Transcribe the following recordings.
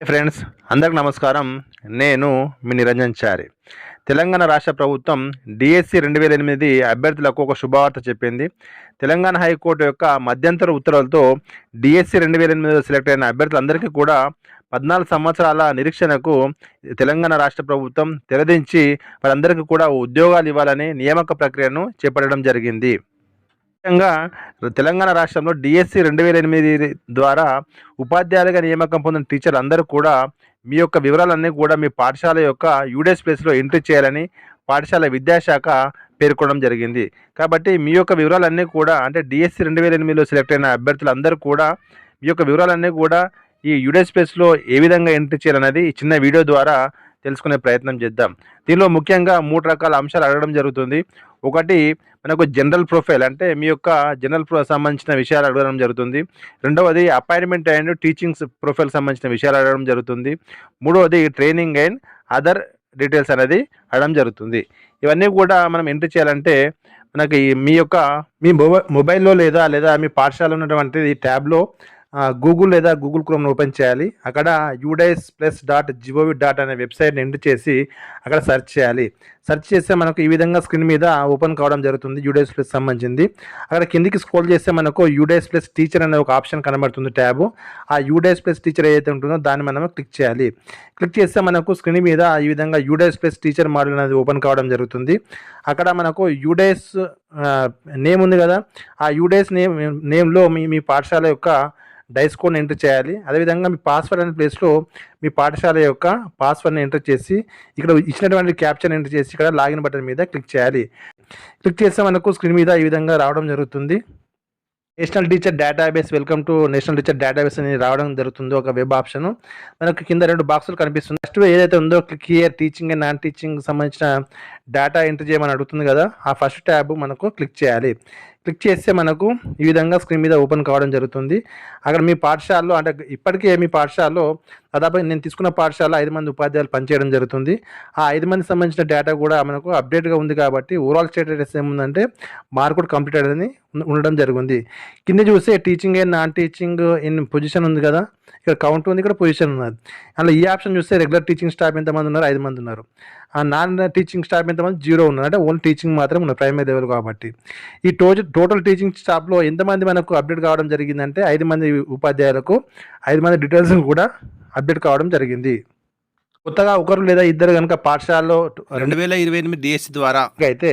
Friends అందరికి నమస్కారం. నేను మీ నిరంజన్ చారి. తెలంగాణ రాష్ట్ర ప్రభుత్వం డిఎస్సి రెండు వేల ఎనిమిది అభ్యర్థులకు ఒక శుభవార్త చెప్పింది. తెలంగాణ హైకోర్టు యొక్క మధ్యంతర ఉత్తర్వులతో డిఎస్సి రెండు వేల ఎనిమిదిలో సెలెక్ట్ అయిన అభ్యర్థులందరికీ కూడా పద్నాలుగు సంవత్సరాల నిరీక్షణకు తెలంగాణ రాష్ట్ర ప్రభుత్వం తెరదించి వారందరికీ కూడా ఉద్యోగాలు ఇవ్వాలని నియామక ప్రక్రియను చేపట్టడం జరిగింది. ముఖ్యంగా తెలంగాణ రాష్ట్రంలో డిఎస్సి రెండు వేల ఎనిమిది ద్వారా ఉపాధ్యాయులుగా నియామకం పొందిన టీచర్లు అందరూ కూడా మీ యొక్క వివరాలన్నీ కూడా మీ పాఠశాల యొక్క యూడేస్ ప్లేస్లో ఎంట్రీ చేయాలని పాఠశాల విద్యాశాఖ పేర్కొనడం జరిగింది. కాబట్టి మీ యొక్క వివరాలన్నీ కూడా అంటే డిఎస్సి రెండు వేల ఎనిమిదిలో సెలెక్ట్ అయిన అభ్యర్థులు అందరూ కూడా మీ యొక్క వివరాలన్నీ కూడా ఈ యూడేస్ ప్లేస్లో ఏ విధంగా ఎంట్రీ చేయాలనేది ఈ చిన్న వీడియో ద్వారా తెలుసుకునే ప్రయత్నం చేద్దాం. దీనిలో ముఖ్యంగా మూడు రకాల అంశాలు అడగడం జరుగుతుంది. ఒకటి మనకు జనరల్ ప్రొఫైల్ అంటే మీ యొక్క జనరల్ ప్రొ సంబంధించిన విషయాలు అడగడం జరుగుతుంది. రెండవది అపాయింట్మెంట్ అండ్ టీచింగ్స్ ప్రొఫైల్ సంబంధించిన విషయాలు అడగడం జరుగుతుంది. మూడవది ట్రైనింగ్ అండ్ అదర్ డీటెయిల్స్ అనేది అడగడం జరుగుతుంది. ఇవన్నీ కూడా మనం ఎంట్రీ చేయాలంటే మనకి మీ యొక్క మీ మొబైల్లో లేదా లేదా మీ పాఠశాల ఉన్నటువంటి ట్యాబ్లో గూగుల్ లేదా గూగుల్ క్రోమ్ను ఓపెన్ చేయాలి. అక్కడ UDISE plus dot G O V dot అనే వెబ్సైట్ని ఎంటర్ చేసి అక్కడ సెర్చ్ చేయాలి. సెర్చ్ చేస్తే మనకు ఈ విధంగా స్క్రీన్ మీద ఓపెన్ కావడం జరుగుతుంది యూడైస్ ప్లస్ సంబంధించింది. అక్కడ కిందికి స్క్రోల్ చేస్తే మనకు యూడైస్ ప్లస్ టీచర్ అనే ఒక ఆప్షన్ కనబడుతుంది ట్యాబ్ ఆ యూడైస్ ప్లస్ టీచర్ ఏదైతే ఉంటుందో దాన్ని మనం క్లిక్ చేయాలి. క్లిక్ చేస్తే మనకు స్క్రీన్ మీద ఈ విధంగా యూడైస్ ప్లస్ టీచర్ మోడల్ అనేది ఓపెన్ కావడం జరుగుతుంది. అక్కడ మనకు యూడైస్ నేమ్ ఉంది కదా. ఆ యూడైస్ నేమ్ నేమ్లో మీ మీ పాఠశాల యొక్క డైస్ కోడ్ని ఎంటర్ చేయాలి. అదేవిధంగా మీ పాస్వర్డ్ అనే ప్లేస్లో మీ పాఠశాల యొక్క పాస్వర్డ్ని ఎంటర్ చేసి ఇక్కడ ఇచ్చినటువంటి క్యాప్చర్ ఎంటర్ చేసి ఇక్కడ లాగిన్ బటన్ మీద క్లిక్ చేయాలి. క్లిక్ చేస్తే మనకు స్క్రీన్ మీద ఈ విధంగా రావడం జరుగుతుంది. National teacher database welcome to national teacher database అని రావడం జరుగుతుంది ఒక వెబ్ ఆప్షన్. మనకు కింద రెండు బాక్సులు కనిపిస్తుంది ఫస్ట్ ఏదైతే ఉందో click here teaching and non teaching సంబంధించిన డేటా ఎంటర్ చేయమని అడుగుతుంది కదా. ఆ ఫస్ట్ ట్యాబ్ మనకు క్లిక్ చేయాలి. క్లిక్ చేస్తే మనకు ఈ విధంగా స్క్రీన్ మీద ఓపెన్ కావడం జరుగుతుంది. అక్కడ మీ పాఠశాలలో అంటే ఇప్పటికే మీ పాఠశాలలో దాదాపు నేను తీసుకున్న పాఠశాల ఐదు మంది ఉపాధ్యాయులు పనిచేయడం జరుగుతుంది. ఆ ఐదు మంది సంబంధించిన డేటా కూడా మనకు అప్డేట్గా ఉంది కాబట్టి ఓవరాల్ స్టేటస్ ఏముందంటే మార్కుడ్ కంప్లీటెడ్ అని ఉండడం జరిగింది. కింద చూస్తే teaching and non teaching in position ఉంది కదా. ఇక్కడ కౌంట్ ఉంది ఇక్కడ పొజిషన్ ఉన్నది. అలా ఈ ఆప్షన్ చూస్తే రెగ్యులర్ టీచింగ్ స్టాఫ్ ఎంతమంది ఉన్నారు ఐదు మంది ఉన్నారు. నాన్ టీచింగ్ స్టాఫ్ ఎంతమంది జీరో ఉన్నారు అంటే ఓన్లీ టీచింగ్ మాత్రం ఉన్నారు ప్రైమరీ లెవెల్ కాబట్టి. ఈ టోటల్ టోటల్ టీచింగ్ స్టాఫ్లో ఎంతమంది మనకు అప్డేట్ కావడం జరిగిందంటే ఐదు మంది ఉపాధ్యాయులకు ఐదు మంది డీటెయిల్స్ కూడా అప్డేట్ కావడం జరిగింది. కొత్తగా ఒకరు లేదా ఇద్దరు కనుక పాఠశాలలో రెండు వేల ఇరవై ఎనిమిది డిఎస్సి ద్వారా అయితే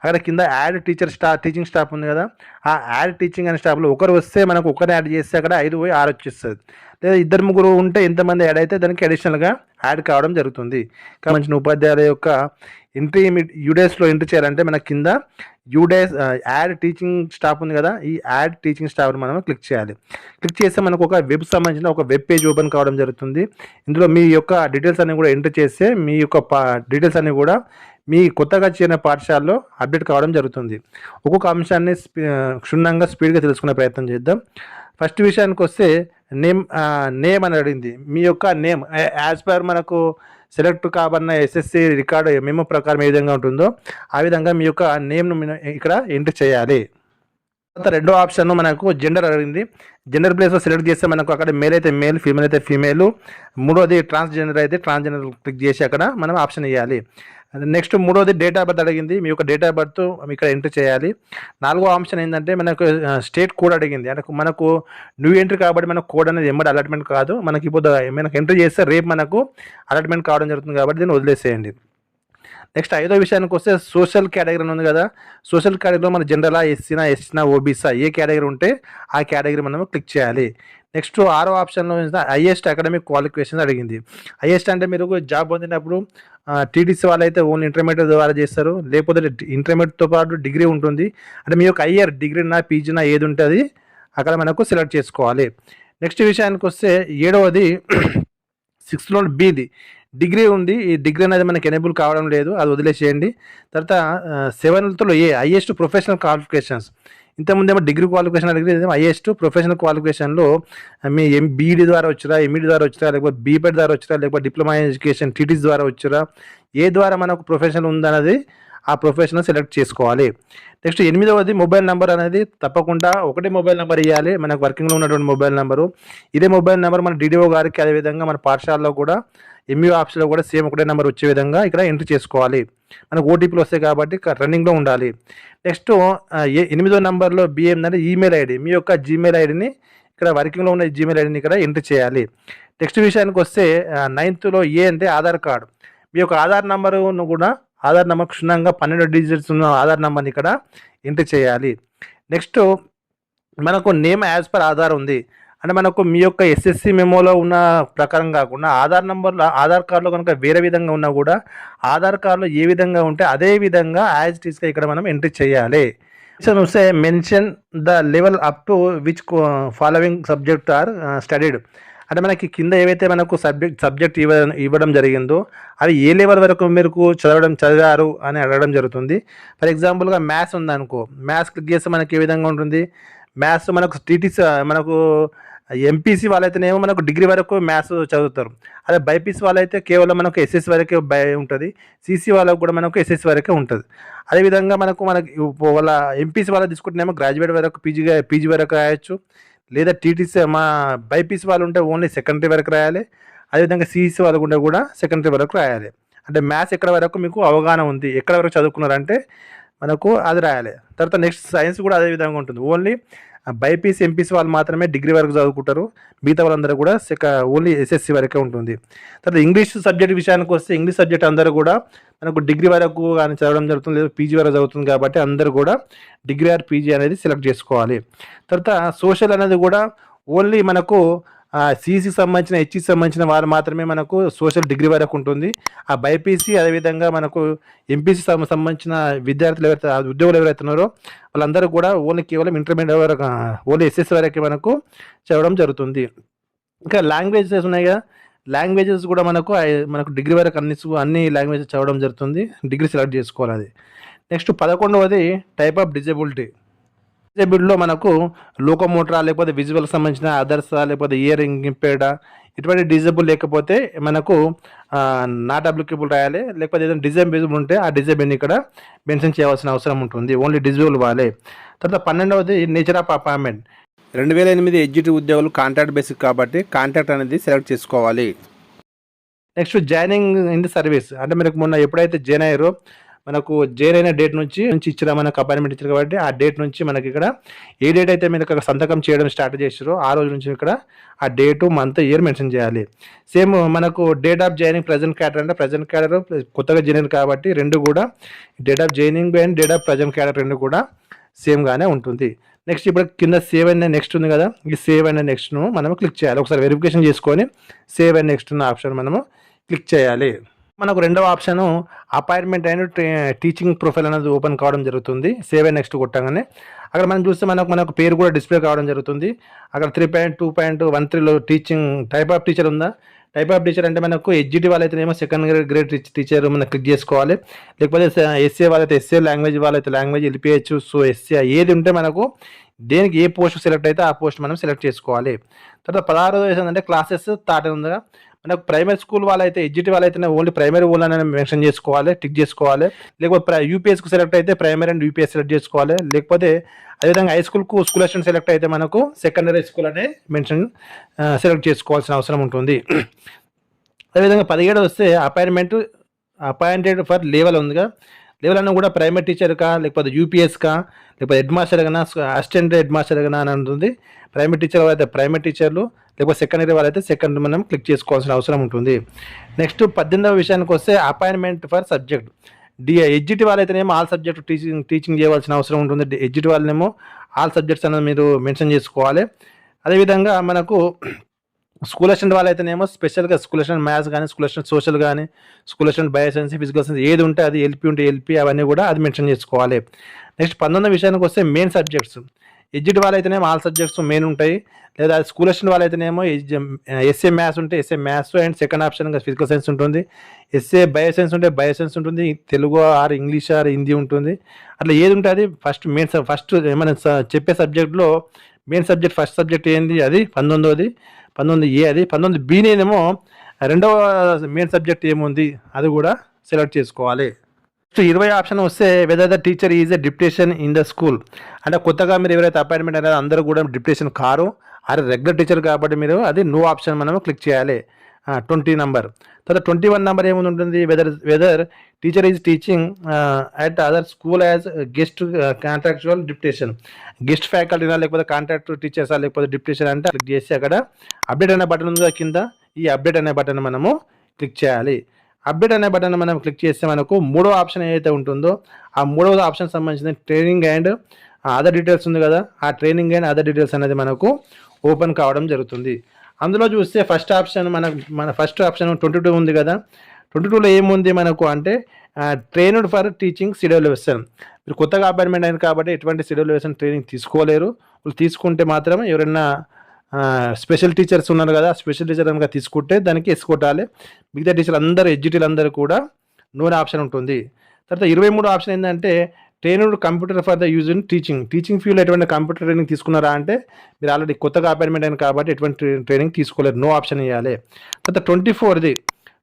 అక్కడ కింద add teacher staff teaching staff ఉంది కదా ఆ యాడ్ టీచింగ్ అనే స్టాఫ్లో ఒకరు వస్తే మనకు ఒకరు యాడ్ చేస్తే అక్కడ ఐదు పోయి ఆరు వచ్చేస్తుంది. లేదా ఇద్దరు ముగ్గురు ఉంటే ఎంతమంది యాడ్ అయితే దానికి అడిషనల్గా యాడ్ కావడం జరుగుతుంది. సంబంధించిన ఉపాధ్యాయుల యొక్క ఎంట్రీ యూడేస్లో ఎంట్రీ చేయాలంటే మన కింద యూడేస్ యాడ్ టీచింగ్ స్టాఫ్ ఉంది కదా ఈ యాడ్ టీచింగ్ స్టాఫ్ని మనం క్లిక్ చేయాలి. క్లిక్ చేస్తే మనకు ఒక వెబ్ సంబంధించిన ఒక వెబ్ పేజ్ ఓపెన్ కావడం జరుగుతుంది. ఇందులో మీ యొక్క డీటెయిల్స్ అన్ని కూడా ఎంటర్ చేస్తే మీ యొక్క డీటెయిల్స్ అన్ని కూడా మీ కొత్తగా చేరిన పాఠశాలలో అప్డేట్ కావడం జరుగుతుంది. ఒక్కొక్క అంశాన్ని uh, క్షుణ్ణంగా స్పీడ్గా తెలుసుకునే ప్రయత్నం చేద్దాం. ఫస్ట్ విషయానికి వస్తే నేమ్ uh, నేమ్ అని అడిగింది. మీ యొక్క నేమ్ యాజ్ పర్ మనకు సెలెక్ట్ కాబడిన ఎస్ఎస్సి రికార్డు మెమో ప్రకారం ఏ విధంగా ఉంటుందో ఆ విధంగా మీ యొక్క నేమ్ను ఇక్కడ ఎంటర్ చేయాలి. తర్వాత రెండో ఆప్షన్ మనకు జెండర్ అడిగింది. జెండర్ ప్లేస్లో సెలెక్ట్ చేస్తే మనకు అక్కడ మేల్ అయితే మేల్ ఫీమేల్ అయితే ఫీమేల్ మూడోది ట్రాన్స్జెండర్ అయితే ట్రాన్స్జెండర్ క్లిక్ చేసి అక్కడ మనం ఆప్షన్ ఇవ్వాలి నెక్స్ట్ మూడోది డేట్ ఆఫ్ బర్త్ అడిగింది. మీ యొక్క డేట్ ఆఫ్ బర్త్ ఇక్కడ ఎంట్రీ చేయాలి. నాలుగో ఆప్షన్ ఏంటంటే మనకు స్టేట్ కోడ్ అడిగింది. అంటే మనకు న్యూ ఎంట్రీ కాబట్టి మనకు కోడ్ అనేది ఎమ్మడి అలాట్మెంట్ కాదు. మనకి ఇప్పుడు మనకు ఎంట్రీ చేస్తే రేపు మనకు అలాట్మెంట్ కావడం జరుగుతుంది కాబట్టి దీన్ని వదిలేసేయండి. నెక్స్ట్ ఐదో విషయానికి వస్తే సోషల్ కేటగిరీ ఉంది కదా. సోషల్ కేటగిరీలో మన జనరలా ఎస్సీనా ఎస్సీనా ఓబీసా ఏ కేటగిరీ ఉంటే ఆ కేటగిరీ మనం క్లిక్ చేయాలి. నెక్స్ట్ ఆరో ఆప్షన్లో హైయెస్ట్ అకాడమిక్ క్వాలిఫికేషన్ అడిగింది. హైయెస్ట్ అంటే మీరు జాబ్ పొందినప్పుడు టీడీసీ వాళ్ళు అయితే ఓన్లీ ఇంటర్మీడియట్ ద్వారా చేస్తారు. లేకపోతే ఇంటర్మీడియట్తో పాటు డిగ్రీ ఉంటుంది. అంటే మీ యొక్క హయ్యర్ డిగ్రీనా పీజీనా ఏది ఉంటుంది అక్కడ మనకు సెలెక్ట్ చేసుకోవాలి. నెక్స్ట్ విషయానికి వస్తే ఏడవది సిక్స్త్లో బీది డిగ్రీ ఉంది. ఈ డిగ్రీ అనేది మనకి ఎనేబుల్ కావడం లేదు. అది వదిలేసేయండి. తర్వాత సెవెన్త్లో ఏ హైయెస్ట్ ప్రొఫెషనల్ క్వాలిఫికేషన్స్ ఇంతకుముందేమో డిగ్రీ క్వాలిఫికేషన్ అడిగితే హైయెస్ట్ ప్రొఫెషనల్ క్వాలిఫికేషన్లో మీ ఎం బీఈడి ద్వారా వచ్చారా ఎంఈడి ద్వారా వచ్చారా లేకపోతే బీపెడ్ ద్వారా వచ్చారా లేకపోతే డిప్లొమా ఎడ్యుకేషన్ టీటీస్ ద్వారా వచ్చారా ఏ ద్వారా మనకు ప్రొఫెషనల్ ఉందన్నది ఆ ప్రొఫెషనల్ సెలెక్ట్ చేసుకోవాలి. నెక్స్ట్ ఎనిమిదవది మొబైల్ నెంబర్ అనేది తప్పకుండా ఒకటే మొబైల్ నెంబర్ ఇవ్వాలి మనకు వర్కింగ్లో ఉన్నటువంటి మొబైల్ నెంబరు ఇదే మొబైల్ నెంబర్ మన డీడీఓ గారికి అదేవిధంగా మన పాఠశాలలో కూడా ఎంఈఓ ఆఫీస్లో కూడా సేమ్ ఒకటే నెంబర్ వచ్చే విధంగా ఇక్కడ ఎంట్రీ చేసుకోవాలి. మనకు ఓటీపీలు వస్తాయి కాబట్టి రన్నింగ్లో ఉండాలి. నెక్స్ట్ ఎనిమిదో నెంబర్లో బిఎం అంటే ఈమెయిల్ ఐడి మీ యొక్క జీమెయిల్ ఐడిని ఇక్కడ వర్కింగ్లో ఉన్న జీమెయిల్ ఐడిని ఇక్కడ ఎంట్రీ చేయాలి. నెక్స్ట్ విషయానికి వస్తే నైన్త్లో ఏ అంటే ఆధార్ కార్డు. మీ యొక్క ఆధార్ నెంబరును కూడా ఆధార్ నెంబర్ క్షుణ్ణంగా పన్నెండు డిజిట్స్ ఉన్న ఆధార్ నెంబర్ని ఇక్కడ ఎంట్రీ చేయాలి. నెక్స్ట్ మనకు నేమ్ యాజ్ పర్ ఆధార్ ఉంది. అంటే మనకు మీ యొక్క ఎస్ఎస్సి మెమోలో ఉన్న ప్రకారం కాకుండా ఆధార్ నెంబర్లో ఆధార్ కార్డులో కనుక వేరే విధంగా ఉన్నా కూడా ఆధార్ కార్డులో ఏ విధంగా ఉంటే అదే విధంగా యాజ్ టీస్గా ఇక్కడ మనం ఎంట్రీ చేయాలి. సో వస్తే mention the level up to which following subject are studied అంటే మనకి కింద ఏవైతే మనకు సబ్జెక్ట్ సబ్జెక్ట్ ఇవ్వ ఇవ్వడం జరిగిందో అవి ఏ లెవెల్ వరకు మీరు చదవడం చదివారు అని అడగడం జరుగుతుంది. ఫర్ ఎగ్జాంపుల్గా మ్యాథ్స్ ఉందనుకో మ్యాథ్స్ క్లిక్ చేస్తే మనకి ఏ విధంగా ఉంటుంది? మ్యాథ్స్ మనకు టీటీసీ మనకు ఎంపీసీ వాళ్ళైతేనేమో మనకు డిగ్రీ వరకు మ్యాథ్స్ చదువుతారు. అదే బైపీసీ వాళ్ళైతే కేవలం మనకు ఎస్ఎస్ వరకే బై ఉంటుంది. సీసీ వాళ్ళకు కూడా మనకు ఎస్ఎస్ వరకే ఉంటుంది. అదేవిధంగా మనకు మనకి వాళ్ళ ఎంపీసీ వాళ్ళు తీసుకుంటేనేమో గ్రాడ్యుయేట్ వరకు పీజీ పీజీ వరకు రాయొచ్చు. లేదా టీటీసీ మా బైపీసీ వాళ్ళు ఉంటే ఓన్లీ సెకండరీ వరకు రాయాలి. అదేవిధంగా సిఈసీ వాళ్ళు ఉంటే కూడా సెకండరీ వరకు రాయాలి. అంటే మ్యాథ్స్ ఎక్కడ వరకు మీకు అవగాహన ఉంది ఎక్కడ వరకు చదువుకున్నారంటే మనకు అది రాయాలి. తర్వాత నెక్స్ట్ సైన్స్ కూడా అదే విధంగా ఉంటుంది. ఓన్లీ బైపీసీ ఎంపీసీ వాళ్ళు మాత్రమే డిగ్రీ వరకు చదువుకుంటారు. మిగతా వాళ్ళందరూ కూడా సెక ఓన్లీ ఎస్ఎస్సి వరకే ఉంటుంది. తర్వాత ఇంగ్లీష్ సబ్జెక్ట్ విషయానికి వస్తే ఇంగ్లీష్ సబ్జెక్ట్ అందరూ కూడా మనకు డిగ్రీ వరకు కానీ చదవడం జరుగుతుంది లేదా పీజీ వరకు చదువుతుంది కాబట్టి అందరూ కూడా డిగ్రీ ఆర్ పీజీ అనేది సెలెక్ట్ చేసుకోవాలి. తర్వాత సోషల్ అనేది కూడా ఓన్లీ మనకు సీసీ సంబంధించిన హెచ్ఈసి సంబంధించిన వారు మాత్రమే మనకు సోషల్ డిగ్రీ వరకు ఉంటుంది. ఆ బైపీసీ అదేవిధంగా మనకు ఎంపీసీ సంబంధించిన విద్యార్థులు ఎవరైతే ఉద్యోగులు ఎవరైతే ఉన్నారో వాళ్ళందరూ కూడా ఓన్లీ కేవలం ఇంటర్మీడియట్ వరకు ఓన్లీ ఎస్ఎస్ వరకు మనకు చదవడం జరుగుతుంది. ఇంకా లాంగ్వేజెస్ ఉన్నాయి కదా. లాంగ్వేజెస్ కూడా మనకు మనకు డిగ్రీ వరకు అన్ని అన్ని లాంగ్వేజెస్ చదవడం జరుగుతుంది. డిగ్రీ సెలెక్ట్ చేసుకోవాలి అది. నెక్స్ట్ పదకొండవది టైప్ ఆఫ్ డిజబిలిటీ డిజబిలిటీలో మనకు లోకోమోటరా లేకపోతే విజువల్ సంబంధించిన అదర్సా లేకపోతే ఇయరింగ్ ఇంపేర్డా ఇటువంటి డిజబుల్ లేకపోతే మనకు నాట్ అప్లికబుల్ రాయాలి. లేకపోతే ఏదైనా డిజేబుల్ ఉంటే ఆ డిజేబుల్ని ఇక్కడ మెన్షన్ చేయవలసిన అవసరం ఉంటుంది. ఓన్లీ డిజబుల్ వాలే. తర్వాత పన్నెండవది నేచర్ ఆఫ్ అపాయింట్మెంట్. రెండు వేల ఎనిమిది ఎగ్జిక్యూటివ్ ఉద్యోగులు కాంట్రాక్ట్ బేసిక్ కాబట్టి కాంట్రాక్ట్ అనేది సెలెక్ట్ చేసుకోవాలి. Next joining in the service. అంటే మనకు మొన్న ఎప్పుడైతే జాయిన్ అయ్యారో మనకు జాయిన్ అయిన డేట్ నుంచి నుంచి ఇచ్చిన మనకు అపాయింట్మెంట్ ఇచ్చారు కాబట్టి ఆ డేట్ నుంచి మనకి ఇక్కడ ఏ డేట్ అయితే మీరు ఇక్కడ సంతకం చేయడం స్టార్ట్ చేసారో ఆ రోజు నుంచి ఇక్కడ ఆ డేటు మంత్ ఇయర్ మెన్షన్ చేయాలి. సేమ్ మనకు date of joining present cadre అంటే ప్రజెంట్ క్యాడర్ కొత్తగా జాయిన్ కాబట్టి రెండు కూడా date of joining and date of present cadre రెండు కూడా సేమ్గానే ఉంటుంది. నెక్స్ట్ ఇప్పుడు కింద సేవ్ అండ్ నెక్స్ట్ ఉంది కదా. ఈ సేవ్ అండ్ నెక్స్ట్ను మనం క్లిక్ చేయాలి. ఒకసారి వెరిఫికేషన్ చేసుకొని సేవ్ అండ్ నెక్స్ట్ ఉన్న ఆప్షన్ మనము క్లిక్ చేయాలి. మనకు రెండవ option appointment and teaching profile అనేది ఓపెన్ కావడం జరుగుతుంది. సేవ్ నెక్స్ట్ కొట్టగానే. అక్కడ మనం చూస్తే మనకు మనకు పేరు కూడా డిస్ప్లే కావడం జరుగుతుంది. అక్కడ three point two point one త్రీలో టీచింగ్ టైప్ ఆఫ్ టీచర్ ఉందా? టైప్ ఆఫ్ టీచర్ అంటే మనకు ఎడ్జిటి వాళ్ళైతేనేమో సెకండ్ గ్రేడ్ గ్రేడ్ టీచర్ మనం క్లిక్ చేసుకోవాలి. లేకపోతే ఎస్ఏ వాళ్ళైతే ఎస్ఏ లాంగ్వేజ్ వాళ్ళైతే లాంగ్వేజ్ వెళ్ళిపోయచ్చు సో ఎస్ఏ ఏది ఉంటే మనకు దేనికి ఏ పోస్ట్ సెలెక్ట్ అయితే ఆ పోస్ట్ మనం సెలెక్ట్ చేసుకోవాలి. తర్వాత పదహారు ఏంటంటే క్లాసెస్ స్టార్ట్ ఉందిగా. మనకు ప్రైమరీ స్కూల్ వాళ్ళైతే ఎడ్జిటి వాళ్ళైతే ఓన్లీ ప్రైమరీ ఓన్ మెన్షన్ చేసుకోవాలి టిక్ చేసుకోవాలి. లేకపోతే యూపీఎస్కి సెలెక్ట్ అయితే ప్రైమరీ అండ్ యూపీఎస్ సెలెక్ట్ చేసుకోవాలి. లేకపోతే అదేవిధంగా హై స్కూల్కు స్కూల్ అసిస్టెంట్ సెలెక్ట్ అయితే మనకు సెకండరీ స్కూల్ అనే మెన్షన్ సెలెక్ట్ చేసుకోవాల్సిన అవసరం ఉంటుంది. అదేవిధంగా పదిహేడు వస్తే అపాయింట్మెంట్ అపాయింటెడ్ ఫర్ లేవల్ ఉందిగా. లెవెల్ కూడా ప్రైమరీ టీచర్కా లేకపోతే యూపీఎస్కా లేకపోతే హెడ్ మాస్టర్ కన్నా అసిస్టెంట్ హెడ్ మాస్టర్ కన్నా అని ఉంటుంది ప్రైమరీ టీచర్ వాళ్ళైతే ప్రైమరీ టీచర్లు లేకపోతే సెకండరీ వాళ్ళైతే సెకండ్ మనం క్లిక్ చేసుకోవాల్సిన అవసరం ఉంటుంది. నెక్స్ట్ పద్దెనిమిదవ విషయానికి వస్తే appointment for subject. The SGT వాళ్ళైతేనేమో all subject teaching teaching చేయవలసిన అవసరం ఉంటుంది. ఎడ్జిటి వాళ్ళనేమో ఆల్ సబ్జెక్ట్స్ అనేది మీరు మెన్షన్ చేసుకోవాలి. అదేవిధంగా మనకు స్కూల్ అసిస్టెంట్ వాళ్ళైతేనేమో స్పెషల్గా స్కూల్ అసిస్టెంట్ మ్యాథ్స్ కానీ స్కూల్ అసిస్టెంట్ సోషల్ కానీ school assistant bioscience physical science ఏది ఉంటే అది ఎల్పి ఉంటే ఎల్పి అవన్నీ కూడా అది మెన్షన్ చేసుకోవాలి. నెక్స్ట్ పంతొమ్మిది విషయానికి వస్తే మెయిన్ సబ్జెక్ట్స్. ఎడ్జిట్ వాళ్ళైతేనేమో ఆల్ సబ్జెక్ట్స్ మెయిన్ ఉంటాయి. లేదా స్కూల్ అసిస్టెంట్ వాళ్ళైతేనేమో ఎస్ఏ మ్యాథ్స్ ఉంటే ఎస్ఏ మ్యాథ్స్ అండ్ సెకండ్ ఆప్షన్గా ఫిజికల్ సైన్స్ ఉంటుంది. ఎస్ఏ బయోసైన్స్ ఉంటే బయోసైన్స్ ఉంటుంది. Telugu or English or Hindi ఉంటుంది. అట్లా ఏది ఉంటే అది ఫస్ట్ మెయిన్ ఫస్ట్ ఏమైనా చెప్పే సబ్జెక్ట్లో మెయిన్ సబ్జెక్ట్ ఫస్ట్ సబ్జెక్ట్ ఏంది? అది పంతొమ్మిదోది. పంతొమ్మిది ఏ అది? పంతొమ్మిది బీనేమో రెండవ మెయిన్ సబ్జెక్ట్ ఏముంది? అది కూడా సెలెక్ట్ చేసుకోవాలి. సో ఇరవై ఆప్షన్ వస్తే whether the teacher is a deputation in the school అంటే కొత్తగా మీరు ఎవరైతే అపాయింట్మెంట్ అనేది అందరూ కూడా డిప్టేషన్ కారు. అరే రెగ్యులర్ టీచర్ కాబట్టి మీరు అది నో ఆప్షన్ మనం క్లిక్ చేయాలి. Twenty number. తర్వాత ట్వంటీ వన్ నెంబర్ ఏముంది ఉంటుంది? Whether whether teacher is teaching at other school as guest contractual deputation guest ఫ్యాకల్టీనా లేకపోతే కాంట్రాక్ట్ టీచర్సా లేకపోతే డిప్టేషన్ అంటే క్లిక్ చేసి అక్కడ అప్డేట్ అనే బటన్ ఉందా కింద? ఈ అప్డేట్ అనే బటన్ మనము క్లిక్ చేయాలి. అప్డేట్ అనే బటన్ మనం క్లిక్ చేస్తే మనకు మూడో ఆప్షన్ ఏదైతే ఉంటుందో ఆ మూడవ ఆప్షన్ సంబంధించిన ట్రైనింగ్ అండ్ అదర్ డీటెయిల్స్ ఉంది కదా ఆ ట్రైనింగ్ అండ్ అదర్ డీటెయిల్స్ అనేది మనకు ఓపెన్ కావడం జరుగుతుంది. అందులో చూస్తే ఫస్ట్ ఆప్షన్ మన మన ఫస్ట్ ఆప్షన్ ట్వంటీ టూ ఉంది కదా. ట్వంటీ టూలో ఏముంది మనకు అంటే ట్రైన్డ్ ఫర్ టీచింగ్ సిడియోల్ మీరు కొత్తగా అపాయింట్మెంట్ అయింది కాబట్టి ఎటువంటి సిడియోల్ ట్రైనింగ్ తీసుకోలేరు. వాళ్ళు తీసుకుంటే మాత్రం ఎవరైనా స్పెషల్ టీచర్స్ ఉన్నారు కదా స్పెషల్ టీచర్ కనుక తీసుకుంటే దానికి ఎస్ మిగతా టీచర్ అందరూ ఎడ్జిటీలు అందరూ కూడా నూనె ఆప్షన్ ఉంటుంది. తర్వాత ఇరవై మూడు ఆప్షన్ ఏంటంటే trainer computer for the use in teaching teaching field ఎటువంటి కంప్యూటర్ ట్రైనింగ్ తీసుకున్నారా అంటే మీరు ఆల్రెడీ కొత్తగా అపాయింట్మెంట్ అయిన కాబట్టి ఎటువంటి ట్రైనింగ్ తీసుకోలేరు నో ఆప్షన్ ఇవ్వాలి తర్వాత ట్వంటీ ఫోర్ది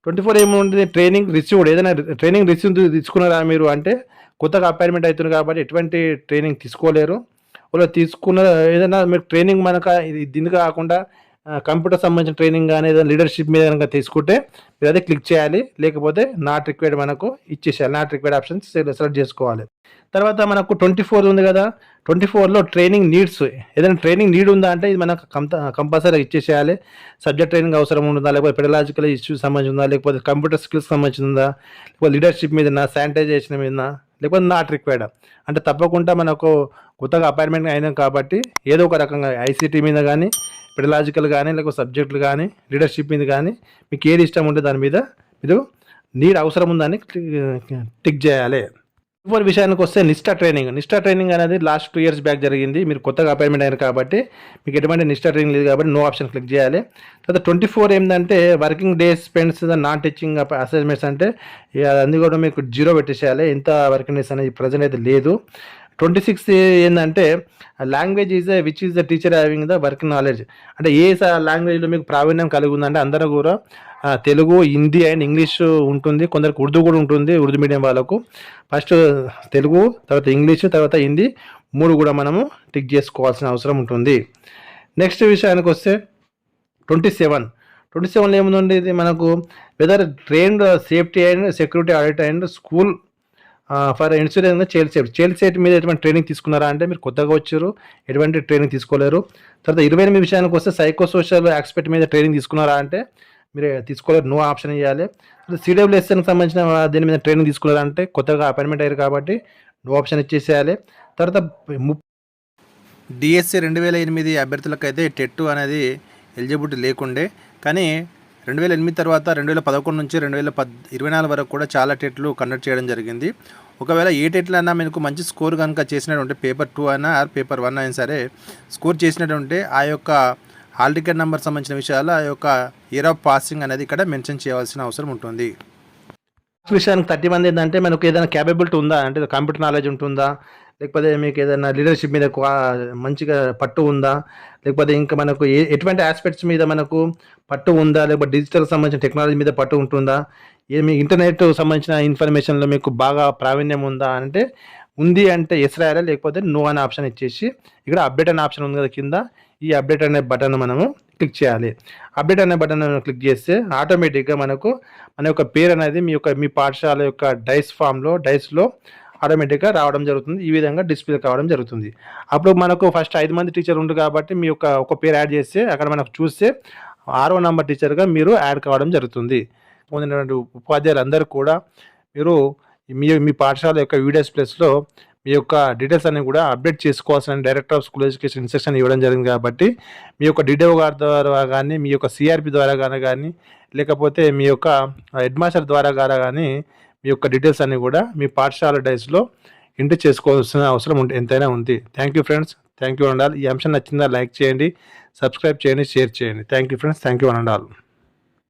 ట్వంటీ ఫోర్ ఏముంటుంది ట్రైనింగ్ రిసీవ్డ్ ఏదైనా ట్రైనింగ్ రిసీవ్ తీసుకున్నారా మీరు అంటే కొత్తగా అపాయింట్మెంట్ అవుతుంది కాబట్టి ఎటువంటి ట్రైనింగ్ తీసుకోలేరు. వాళ్ళు తీసుకున్న ఏదైనా మీరు ట్రైనింగ్ మనక ఇది కాకుండా కంప్యూటర్ సంబంధించిన ట్రైనింగ్ కానీ ఏదైనా లీడర్షిప్ మీద కనుక తీసుకుంటే మీరు అదే క్లిక్ చేయాలి. లేకపోతే నాట్ రిక్వైర్డ్ మనకు ఇచ్చేసేయాలి. నాట్ రిక్వైర్డ్ ఆప్షన్స్ సెలెక్ట్ చేసుకోవాలి. తర్వాత మనకు ట్వంటీ ఫోర్ ఉంది కదా. ట్వంటీ ఫోర్లో ట్రైనింగ్ నీడ్స్. ఏదైనా ట్రైనింగ్ నీడ్ ఉందా అంటే ఇది మనకు కంపల్సరీ ఇచ్చేసేయాలి. సబ్జెక్ట్ ట్రైనింగ్ అవసరం ఉందా లేకపోతే పెడలాజికల్ ఇష్యూస్ సంబంధించి ఉందా? లేకపోతే కంప్యూటర్ స్కిల్స్ సంబంధించి ఉందా? లేకపోతే లీడర్షిప్ మీద శానిటైజేషన్ మీద లేకపోతే నాట్ రిక్వైర్డ్. అంటే తప్పకుండా మనకు కొత్తగా అపాయింట్మెంట్ అయినాం కాబట్టి ఏదో ఒక రకంగా ఐసీటీ మీద కానీ పెడలాజికల్ కానీ లేకపోతే సబ్జెక్టులు కానీ లీడర్షిప్ మీద కానీ మీకు ఏది ఇష్టం ఉంటే దాని మీద మీరు నీడ్ అవసరం ఉందని టిక్ చేయాలి. ఇంకోటి విషయానికి వస్తే నిష్టా ట్రైనింగ్. నిష్టా ట్రైనింగ్ అనేది లాస్ట్ టూ ఇయర్స్ బ్యాక్ జరిగింది. మీరు కొత్తగా అపాయింట్మెంట్ అయినారు కాబట్టి మీకు ఎటువంటి నిష్టా ట్రైనింగ్ లేదు కాబట్టి నో ఆప్షన్ క్లిక్ చేయాలి. తర్వాత ట్వంటీ ఫోర్ ఏంటంటే working days spends non teaching assignments అంటే ఇక అది కూడా మీకు జీరో పెట్టేసేయాలి. ఎంత వర్కింగ్ డేస్ అనేది ప్రజెంట్ అయితే లేదు. ట్వంటీ సిక్స్ ఏంటంటే language is which is the teacher having the working knowledge అంటే ఏ లాంగ్వేజ్లో మీకు ప్రావీణ్యం కలిగి ఉందంటే అందరూ కూడా తెలుగు హిందీ అండ్ ఇంగ్లీష్ ఉంటుంది. కొందరికి ఉర్దూ కూడా ఉంటుంది ఉర్దూ మీడియం వాళ్ళకు. ఫస్ట్ తెలుగు తర్వాత ఇంగ్లీష్ తర్వాత హిందీ మూడు కూడా మనము టిక్ చేసుకోవాల్సిన అవసరం ఉంటుంది. నెక్స్ట్ విషయానికి వస్తే ట్వంటీ సెవెన్. ట్వంటీ సెవెన్లో ఏముందండి ఇది మనకు? Whether trained safety and security audit and school for insurance child safety child safety మీద ఎటువంటి ట్రైనింగ్ తీసుకున్నారా అంటే మీరు కొత్తగా వచ్చారు ఎటువంటి ట్రైనింగ్ తీసుకోలేరు. తర్వాత ఇరవై ఎనిమిది విషయానికి వస్తే సైకో సోషల్ ఆస్పెక్ట్ మీద ట్రైనింగ్ తీసుకున్నారా అంటే మీరు తీసుకోలేరు నో ఆప్షన్ ఇవ్వాలి సిడబ్ల్యూఎస్ఎన్కి సంబంధించిన దీని మీద ట్రైనింగ్ తీసుకున్నారా అంటే కొత్తగా అపాయింట్మెంట్ అయ్యారు కాబట్టి నో ఆప్షన్ ఇచ్చేసేయాలి. తర్వాత ము డిఎస్సి రెండు వేల ఎనిమిది అభ్యర్థులకైతే టెట్టు అనేది ఎలిజిబిలిటీ లేకుండే కానీ రెండు వేల ఎనిమిది తర్వాత రెండు వేల పదకొండు నుంచి రెండు వేల పద్ ఇరవై నాలుగు వరకు కూడా చాలా టెట్లు కండక్ట్ చేయడం జరిగింది. ఒకవేళ ఏ టెట్లు అయినా మీకు మంచి స్కోర్ కనుక చేసినటువంటి పేపర్ టూ అయినా ఆర్ పేపర్ వన్ అయినా సరే స్కోర్ చేసినటువంటి ఆ యొక్క హాల్ టికెట్ నెంబర్ సంబంధించిన విషయాలు ఆ యొక్క ఇయర్ ఆఫ్ పాసింగ్ అనేది ఇక్కడ మెన్షన్ చేయాల్సిన అవసరం ఉంటుంది. విషయానికి థర్టీ మంది ఏంటంటే మనకు ఏదైనా క్యాపబిలిటీ ఉందా? అంటే కంప్యూటర్ నాలెడ్జ్ ఉంటుందా? లేకపోతే మీకు ఏదైనా లీడర్షిప్ మీద మంచిగా పట్టు ఉందా? లేకపోతే ఇంకా మనకు ఏ ఎటువంటి ఆస్పెక్ట్స్ మీద మనకు పట్టు ఉందా? లేకపోతే డిజిటల్ సంబంధించిన టెక్నాలజీ మీద పట్టు ఉంటుందా? ఏ మీ ఇంటర్నెట్ సంబంధించిన ఇన్ఫర్మేషన్లో మీకు బాగా ప్రావీణ్యం ఉందా అంటే ఉంది అంటే ఎస్రాయాలా లేకపోతే నో అనే ఆప్షన్ ఇచ్చేసి ఇక్కడ అప్డేట్ అనే ఆప్షన్ ఉంది కదా కింద ఈ అప్డేట్ అనే బటన్ మనము క్లిక్ చేయాలి. అప్డేట్ అనే బటన్ క్లిక్ చేస్తే ఆటోమేటిక్గా మనకు మన యొక్క పేరు అనేది మీ యొక్క మీ పాఠశాల యొక్క డైస్ ఫామ్లో డైస్లో ఆటోమేటిక్గా రావడం జరుగుతుంది. ఈ విధంగా డిస్ప్లే కావడం జరుగుతుంది. అప్పుడు మనకు ఫస్ట్ ఐదు మంది టీచర్ ఉంది కాబట్టి మీ యొక్క ఒక పేరు యాడ్ చేస్తే అక్కడ మనకు చూస్తే ఆరో నంబర్ టీచర్గా మీరు యాడ్ కావడం జరుగుతుంది. పొందినటువంటి ఉపాధ్యాయులందరూ కూడా మీరు మీ మీ పాఠశాల యొక్క వీడియోస్ ప్లేస్లో మీ యొక్క డీటెయిల్స్ అన్ని కూడా అప్డేట్ చేసుకోవాల్సిన director of school education instruction ఇవ్వడం జరిగింది కాబట్టి మీ యొక్క డిడిఓ గారి ద్వారా కానీ మీ యొక్క సిఆర్పి ద్వారా కానీ కానీ లేకపోతే మీ యొక్క హెడ్ మాస్టర్ ద్వారా గారా కానీ మీ యొక్క డీటెయిల్స్ అన్ని కూడా మీ పాఠశాల డైస్లో ఎంటర్ చేసుకోవాల్సిన అవసరం ఉంటే ఎంతైనా ఉంది. Thank you friends thank you and ఈ అంశం నచ్చిందా లైక్ చేయండి సబ్స్క్రైబ్ చేయండి షేర్ చేయండి. Thank you friends thank you and all